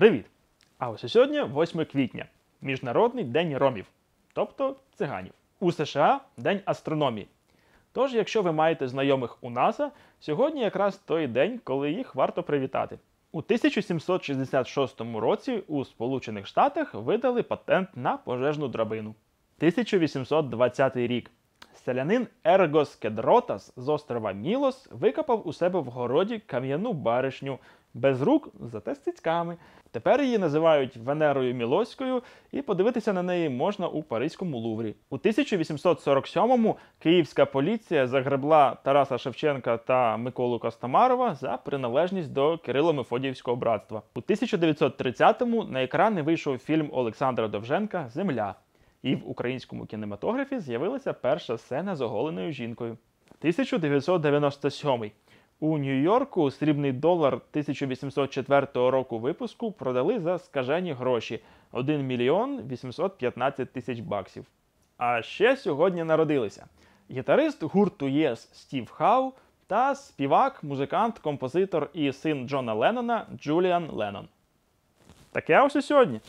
Привіт! А ось сьогодні 8 квітня, Міжнародний день ромів, тобто циганів. У США День астрономії. Тож, якщо ви маєте знайомих у НАСА, сьогодні якраз той день, коли їх варто привітати. У 1766 році у Сполучених Штатах видали патент на пожежну драбину. 1820 рік. Селянин Ергос Кедротас з острова Мілос викопав у себе в городі кам'яну баришню без рук, зате з цицьками. Тепер її називають Венерою Мілоською, і подивитися на неї можна у Паризькому Луврі. У 1847-му київська поліція загребла Тараса Шевченка та Миколу Костомарова за приналежність до Кирило-Мефодіївського братства. У 1930-му на екрани вийшов фільм Олександра Довженка Земля. І в українському кінематографі з'явилася перша сцена з оголеною жінкою. 1997. У Нью-Йорку срібний долар 1804 року випуску продали за скажені гроші 1 мільйон 815 тисяч баксів. А ще сьогодні народилися гітарист гурту ЄС Стів Хау та співак, музикант, композитор і син Джона Леннона Джуліан Леннон. Таке ось і сьогодні.